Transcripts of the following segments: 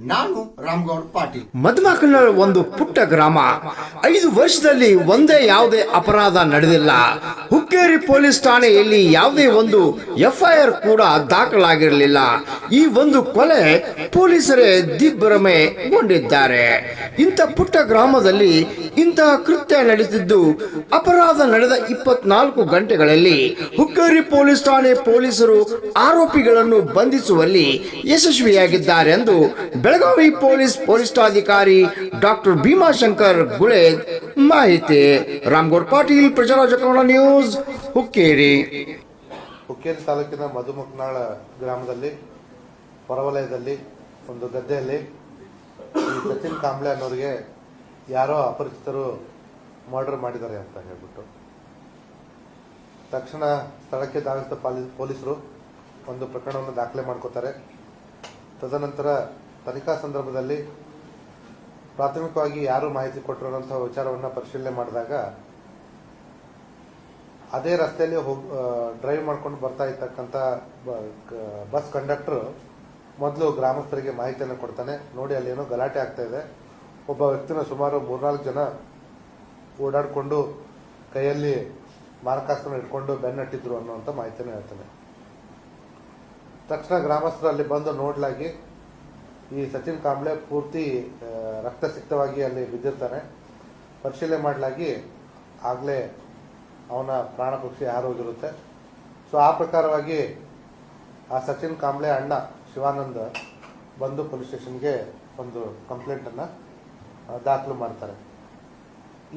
ನಾನು ರಾಮ್ಗೌಡ್ ಪಾಟೀಲ್. ಮಧುಮಕನಲ್ ಒಂದು ಪುಟ್ಟ ಗ್ರಾಮ. ಐದು ವರ್ಷದಲ್ಲಿ ಒಂದೇ ಯಾವುದೇ ಅಪರಾಧ ನಡೆದಿಲ್ಲ. ಹುಕ್ಕೇರಿ ಪೊಲೀಸ್ ಠಾಣೆಯಲ್ಲಿ ಯಾವುದೇ ಒಂದು ಎಫ್ಐಆರ್ ಕೂಡ ದಾಖಲಾಗಿರಲಿಲ್ಲ. ಈ ಒಂದು ಕೊಲೆ ಪೊಲೀಸರೇ ದಿಗ್ಭ್ರಮೆ ಗೊಂಡಿದ್ದಾರೆ ಇಂಥ ಪುಟ್ಟ ಗ್ರಾಮದಲ್ಲಿ ಇಂತಹ ಕೃತ್ಯ ನಡೆದಿದ್ದು, ಅಪರಾಧ ನಡೆದ ಇಪ್ಪತ್ನಾಲ್ಕು ಗಂಟೆಗಳಲ್ಲಿ ಹುಕ್ಕೇರಿ ಪೊಲೀಸ್ ಠಾಣೆ ಪೊಲೀಸರು ಆರೋಪಿಗಳನ್ನು ಬಂಧಿಸುವಲ್ಲಿ ಯಶಸ್ವಿಯಾಗಿದ್ದಾರೆ ಎಂದು ಬೆಳಗಾವಿ ಪೊಲೀಸ್ ವರಿಷ್ಠಾಧಿಕಾರಿ ಡಾಕ್ಟರ್ ಭೀಮಾಶಂಕರ್ ಗುಳೆ ಮಾಹಿತಿ. ರಾಮ್ಗೌಡ್ ಪಾಟೀಲ್, ಪ್ರಜಾರಾಜ ಕನ್ನಡ ನ್ಯೂಸ್, ಹುಕ್ಕೇರಿ. ಹುಕ್ಕೇರಿ ತಾಲೂಕಿನ ಮಧುಮಕ್ನಾಳ ಗ್ರಾಮದಲ್ಲಿ, ಹೊರವಲಯದಲ್ಲಿ, ಒಂದು ಗದ್ದೆಯಲ್ಲಿ ಸಚಿನ್ ಕಾಂಬ್ಳೆ ಅನ್ನೋರಿಗೆ ಯಾರೋ ಅಪರಿಚಿತರು ಮರ್ಡರ್ ಮಾಡಿದ್ದಾರೆ ಅಂತ ಹೇಳ್ಬಿಟ್ಟು. ತಕ್ಷಣ ಸ್ಥಳಕ್ಕೆ ಧಾವಿಸಿದ ಪಾಲಿ- ಪೊಲೀಸರು ಒಂದು ಪ್ರಕರಣವನ್ನು ದಾಖಲೆ ಮಾಡ್ಕೋತಾರೆ. ತದನಂತರ ತನಿಖಾ ಸಂದರ್ಭದಲ್ಲಿ ಪ್ರಾಥಮಿಕವಾಗಿ ಯಾರು ಮಾಹಿತಿ ಕೊಟ್ಟರು ವಿಚಾರವನ್ನು ಪರಿಶೀಲನೆ ಮಾಡಿದಾಗ ಅದೇ ರಸ್ತೆಯಲ್ಲಿ ಹೋಗಿ ಡ್ರೈವ್ ಮಾಡ್ಕೊಂಡು ಬರ್ತಾ ಇರ್ತಕ್ಕಂಥ ಬಸ್ ಕಂಡಕ್ಟರ್ ಮೊದಲು ಗ್ರಾಮಸ್ಥರಿಗೆ ಮಾಹಿತಿಯನ್ನು ಕೊಡ್ತಾನೆ. ನೋಡಿ ಅಲ್ಲಿ ಏನೋ ಗಲಾಟೆ ಆಗ್ತಾ ಇದೆ. ಒಬ್ಬ ವ್ಯಕ್ತಿನ ಸುಮಾರು ಮೂರ್ನಾಲ್ಕು ಜನ ಓಡಾಡಿಕೊಂಡು ಕೈಯಲ್ಲಿ ಮಾರಕಾಸ್ತ್ರ ಇಟ್ಕೊಂಡು ಬೆನ್ನಟ್ಟಿದ್ರು ಅನ್ನುವಂಥ ಮಾಹಿತಿಯನ್ನು ಹೇಳ್ತಾನೆ. ತಕ್ಷಣ ಗ್ರಾಮಸ್ಥರು ಅಲ್ಲಿ ಬಂದು ನೋಡ್ಲಾಗಿ ಈ ಸಚಿನ್ ಕಾಂಬ್ಳೆ ಪೂರ್ತಿ ರಕ್ತಸಿಕ್ತವಾಗಿ ಅಲ್ಲಿ ಬಿದ್ದಿರ್ತಾನೆ. ಪರಿಶೀಲನೆ ಮಾಡಲಾಗಿ ಆಗಲೇ ಅವನ ಪ್ರಾಣ ಪಕ್ಷಿ ಹಾರೋಗಿರುತ್ತೆ ಸೊ ಆ ಪ್ರಕಾರವಾಗಿ ಆ ಸಚಿನ್ ಕಾಂಬ್ಳೆ ಅಣ್ಣ ಶಿವಾನಂದ ಬಂದು ಪೊಲೀಸ್ ಸ್ಟೇಷನ್ಗೆ ಒಂದು ಕಂಪ್ಲೇಂಟನ್ನು ದಾಖಲು ಮಾಡ್ತಾರೆ.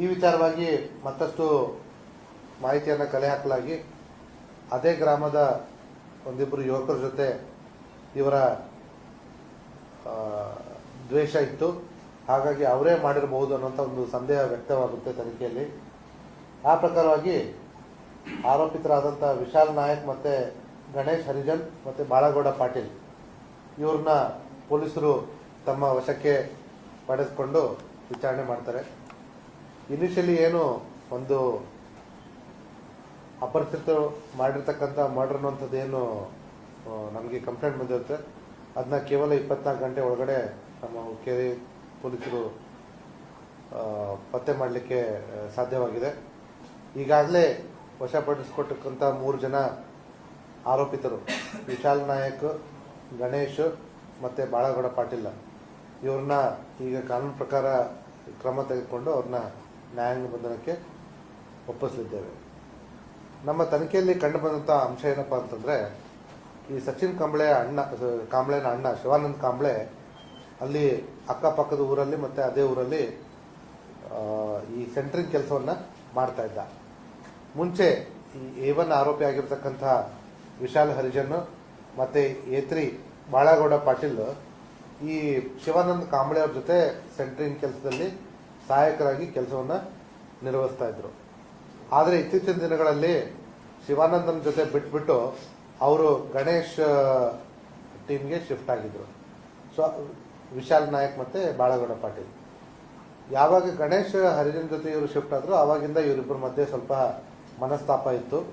ಈ ವಿಚಾರವಾಗಿ ಮತ್ತಷ್ಟು ಮಾಹಿತಿಯನ್ನು ಕಲೆ ಹಾಕಲಾಗಿ ಅದೇ ಗ್ರಾಮದ ಒಂದಿಬ್ಬರು ಯುವಕರ ಜೊತೆ ಇವರ ದ್ವೇಷ ಇತ್ತು. ಹಾಗಾಗಿ ಅವರೇ ಮಾಡಿರಬಹುದು ಅನ್ನೋಂಥ ಒಂದು ಸಂದೇಹ ವ್ಯಕ್ತವಾಗುತ್ತೆ ತನಿಖೆಯಲ್ಲಿ. ಆ ಪ್ರಕಾರವಾಗಿ ಆರೋಪಿತರಾದಂಥ ವಿಶಾಲ್ ನಾಯಕ್ ಮತ್ತೆ ಗಣೇಶ್ ಹರಿಜನ್ ಮತ್ತೆ ಬಾಳಗೌಡ ಪಾಟೀಲ್ ಇವ್ರನ್ನ ಪೊಲೀಸರು ತಮ್ಮ ವಶಕ್ಕೆ ಪಡೆದುಕೊಂಡು ವಿಚಾರಣೆ ಮಾಡ್ತಾರೆ. ಇನಿಷಿಯಲಿ ಏನು ಒಂದು ಅಪರಿಚಿತ ಮಾಡಿರ್ತಕ್ಕಂಥ ಮರ್ಡರ್ ಅನ್ನುವಂಥದ್ದು ಏನು ನಮಗೆ ಕಂಪ್ಲೇಂಟ್ ಬಂದಿರುತ್ತೆ. ಅದನ್ನ ಕೇವಲ ಇಪ್ಪತ್ನಾಲ್ಕು ಗಂಟೆ ಒಳಗಡೆ ನಮ್ಮ ಕೆರೆ ಪೊಲೀಸರು ಪತ್ತೆ ಮಾಡಲಿಕ್ಕೆ ಸಾಧ್ಯವಾಗಿದೆ. ಈಗಾಗಲೇ ವಶಪಡಿಸಿಕೊಟ್ಟಕ್ಕಂಥ ಮೂರು ಜನ ಆರೋಪಿತರು, ವಿಶಾಲ್ ನಾಯಕ್, ಗಣೇಶ್ ಮತ್ತು ಬಾಳಗೌಡ ಪಾಟೀಲ. ಇವ್ರನ್ನ ಈಗ ಕಾನೂನು ಪ್ರಕಾರ ಕ್ರಮ ತೆಗೆದುಕೊಂಡು ಅವ್ರನ್ನ ನ್ಯಾಯಾಂಗ ಬಂಧನಕ್ಕೆ ಒಪ್ಪಿಸಲಿದ್ದೇವೆ. ನಮ್ಮ ತನಿಖೆಯಲ್ಲಿ ಕಂಡುಬಂದಂಥ ಅಂಶ ಏನಪ್ಪ ಅಂತಂದರೆ ಈ ಸಚಿನ್ ಕಂಬಳೆ ಅಣ್ಣ ಕಾಂಬಳೆನ ಅಣ್ಣ, ಶಿವಾನಂದ್ ಕಾಂಬ್ಳೆ, ಅಲ್ಲಿ ಅಕ್ಕಪಕ್ಕದ ಊರಲ್ಲಿ ಮತ್ತು ಅದೇ ಊರಲ್ಲಿ ಈ ಸೆಂಟ್ರಿಂಗ್ ಕೆಲಸವನ್ನು ಮಾಡ್ತಾ ಇದ್ದ. ಮುಂಚೆ ಈ ಒನ್ ಆರೋಪಿ ಆಗಿರ್ತಕ್ಕಂಥ ವಿಶಾಲ್ ಹರಿಜನ್ ಮತ್ತು ಏತ್ರಿ ತ್ರೀ ಬಾಳಗೌಡ ಪಾಟೀಲ್ ಈ ಶಿವಾನಂದ್ ಕಾಂಬಳೆ ಅವ್ರ ಜೊತೆ ಸೆಂಟ್ರಿಂಗ್ ಕೆಲಸದಲ್ಲಿ ಸಹಾಯಕರಾಗಿ ಕೆಲಸವನ್ನು ನಿರ್ವಹಿಸ್ತಾ ಇದ್ರು. ಆದರೆ ಇತ್ತೀಚಿನ ದಿನಗಳಲ್ಲಿ ಶಿವಾನಂದನ ಜೊತೆ ಬಿಟ್ಬಿಟ್ಟು ಅವರು ಗಣೇಶ್ ಟೀಮ್ಗೆ ಶಿಫ್ಟ್ ಆಗಿದ್ರು. ಸೊ, ವಿಶಾಲ್ ನಾಯಕ್ ಮತ್ತೆ ಬಾಳಗೌಡ ಪಾಟೀಲ್. ಯಾವಾಗ ಗಣೇಶ್ ಹರಿಜನ್ ಜೊತೆ ಇವರು ಶಿಫ್ಟ್ ಆದ್ರು ಅವಾಗಿಂದ ಇವರಿಬ್ಬರ ಮಧ್ಯೆ ಸ್ವಲ್ಪ ಮನಸ್ತಾಪ ಇತ್ತು.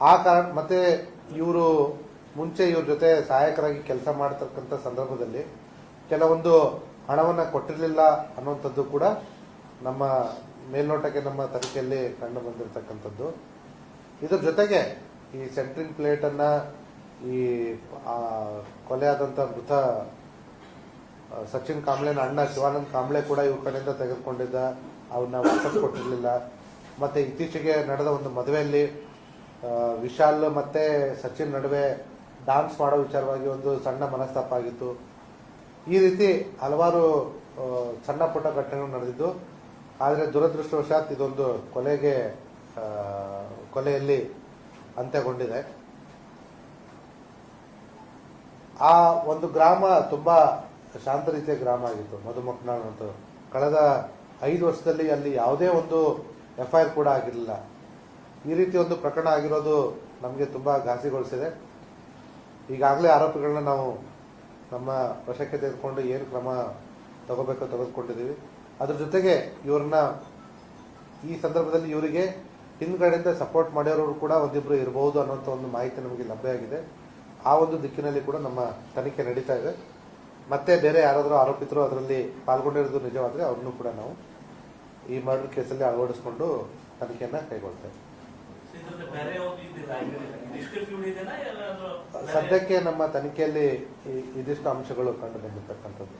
ಆ ಕಾರಣ, ಮತ್ತೆ ಇವರು ಮುಂಚೆ ಇವ್ರ ಜೊತೆ ಸಹಾಯಕರಾಗಿ ಕೆಲಸ ಮಾಡ್ತಕ್ಕಂಥ ಸಂದರ್ಭದಲ್ಲಿ ಕೆಲವೊಂದು ಹಣವನ್ನು ಕೊಟ್ಟಿರಲಿಲ್ಲ ಅನ್ನುವಂಥದ್ದು ಕೂಡ ನಮ್ಮ ಮೇಲ್ನೋಟಕ್ಕೆ ನಮ್ಮ ತನಿಖೆಯಲ್ಲಿ ಕಂಡು ಬಂದಿರತಕ್ಕಂಥದ್ದು. ಇದರ ಜೊತೆಗೆ ಈ ಸೆಂಟ್ರಿಂಗ್ ಪ್ಲೇಟನ್ನು ಈ ಕೊಲೆ ಕೊಲೆಯಾದಂಥ ಮೃತ ಸಚಿನ್ ಕಾಂಬ್ಳೆನ ಅಣ್ಣ ಶಿವಾನಂದ್ ಕಾಂಬ್ಳೆ ಕೂಡ ಇವ್ರ ಕಡೆಯಿಂದ ತೆಗೆದುಕೊಂಡಿದ್ದ ಅವನ್ನ ವಾಪಸ್ ಕೊಟ್ಟಿರಲಿಲ್ಲ. ಮತ್ತೆ ಇತ್ತೀಚೆಗೆ ನಡೆದ ಒಂದು ಮದುವೆಯಲ್ಲಿ ವಿಶಾಲ್ ಮತ್ತೆ ಸಚಿನ್ ನಡುವೆ ಡಾನ್ಸ್ ಮಾಡೋ ವಿಚಾರವಾಗಿ ಒಂದು ಸಣ್ಣ ಮನಸ್ತಾಪ ಆಗಿತ್ತು. ಈ ರೀತಿ ಹಲವಾರು ಸಣ್ಣ ಪುಟ್ಟ ಘಟನೆಗಳು ನಡೆದಿದ್ದು. ಆದರೆ ದುರದೃಷ್ಟವಶಾತ್ ಇದೊಂದು ಕೊಲೆಗೆ ಕೊಲೆಯಲ್ಲಿ ಅಂತ್ಯಗೊಂಡಿದೆ. ಆ ಒಂದು ಗ್ರಾಮ ತುಂಬಾ ಶಾಂತ ರೀತಿಯ ಗ್ರಾಮ ಆಗಿತ್ತು. ಮಧುಮಕ್ನಾಳ್ ಅಂತ ಕಳೆದ ಐದು ವರ್ಷದಲ್ಲಿ ಅಲ್ಲಿ ಯಾವುದೇ ಒಂದು ಎಫ್ ಐ ಆರ್ ಕೂಡ ಆಗಿರಲಿಲ್ಲ. ಈ ರೀತಿ ಒಂದು ಪ್ರಕರಣ ಆಗಿರೋದು ನಮಗೆ ತುಂಬಾ ಘಾಸಿಗೊಳಿಸಿದೆ. ಈಗಾಗಲೇ ಆರೋಪಿಗಳನ್ನ ನಾವು ನಮ್ಮ ವಶಕ್ಕೆ ತೆಗೆದುಕೊಂಡು ಏನು ಕ್ರಮ ತಗೋಬೇಕು ತೆಗೆದುಕೊಂಡಿದ್ದೀವಿ. ಅದ್ರ ಜೊತೆಗೆ ಇವ್ರನ್ನ ಈ ಸಂದರ್ಭದಲ್ಲಿ ಇವರಿಗೆ ಹಿಂದ್ಗಡೆಯಿಂದ ಸಪೋರ್ಟ್ ಮಾಡಿರೋರು ಕೂಡ ಒಂದಿಬ್ರು ಇರಬಹುದು ಅನ್ನೋಂಥ ಒಂದು ಮಾಹಿತಿ ನಮಗೆ ಲಭ್ಯ ಆಗಿದೆ. ಆ ಒಂದು ದಿಕ್ಕಿನಲ್ಲಿ ಕೂಡ ನಮ್ಮ ತನಿಖೆ ನಡೀತಾ ಇದೆ. ಮತ್ತೆ ಬೇರೆ ಯಾರಾದರೂ ಆರೋಪಿತರು ಅದರಲ್ಲಿ ಪಾಲ್ಗೊಂಡಿರೋದು ನಿಜವಾದರೆ ಅವ್ರನ್ನೂ ಕೂಡ ನಾವು ಈ ಮರ್ಡರ್ ಕೇಸಲ್ಲಿ ಅಳವಡಿಸ್ಕೊಂಡು ತನಿಖೆಯನ್ನು ಕೈಗೊಳ್ತೇವೆ. ಸದ್ಯಕ್ಕೆ ನಮ್ಮ ತನಿಖೆಯಲ್ಲಿ ಈ- ಇದಿಷ್ಟು ಅಂಶಗಳು ಕಂಡು ಬಂದಿರ್ತಕ್ಕಂಥದ್ದು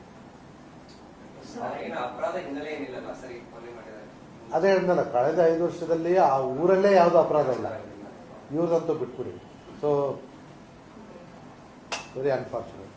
ಅದೇ ಹೇಳಿದ್ನಲ್ಲ ಕಳೆದ ಐದು ವರ್ಷದಲ್ಲಿ ಆ ಊರಲ್ಲೇ ಯಾವುದು ಅಪರಾಧ ಇಲ್ಲ. ಇವ್ರದಂತೂ ಬಿಟ್ಬಿಡಿ. So very unfortunate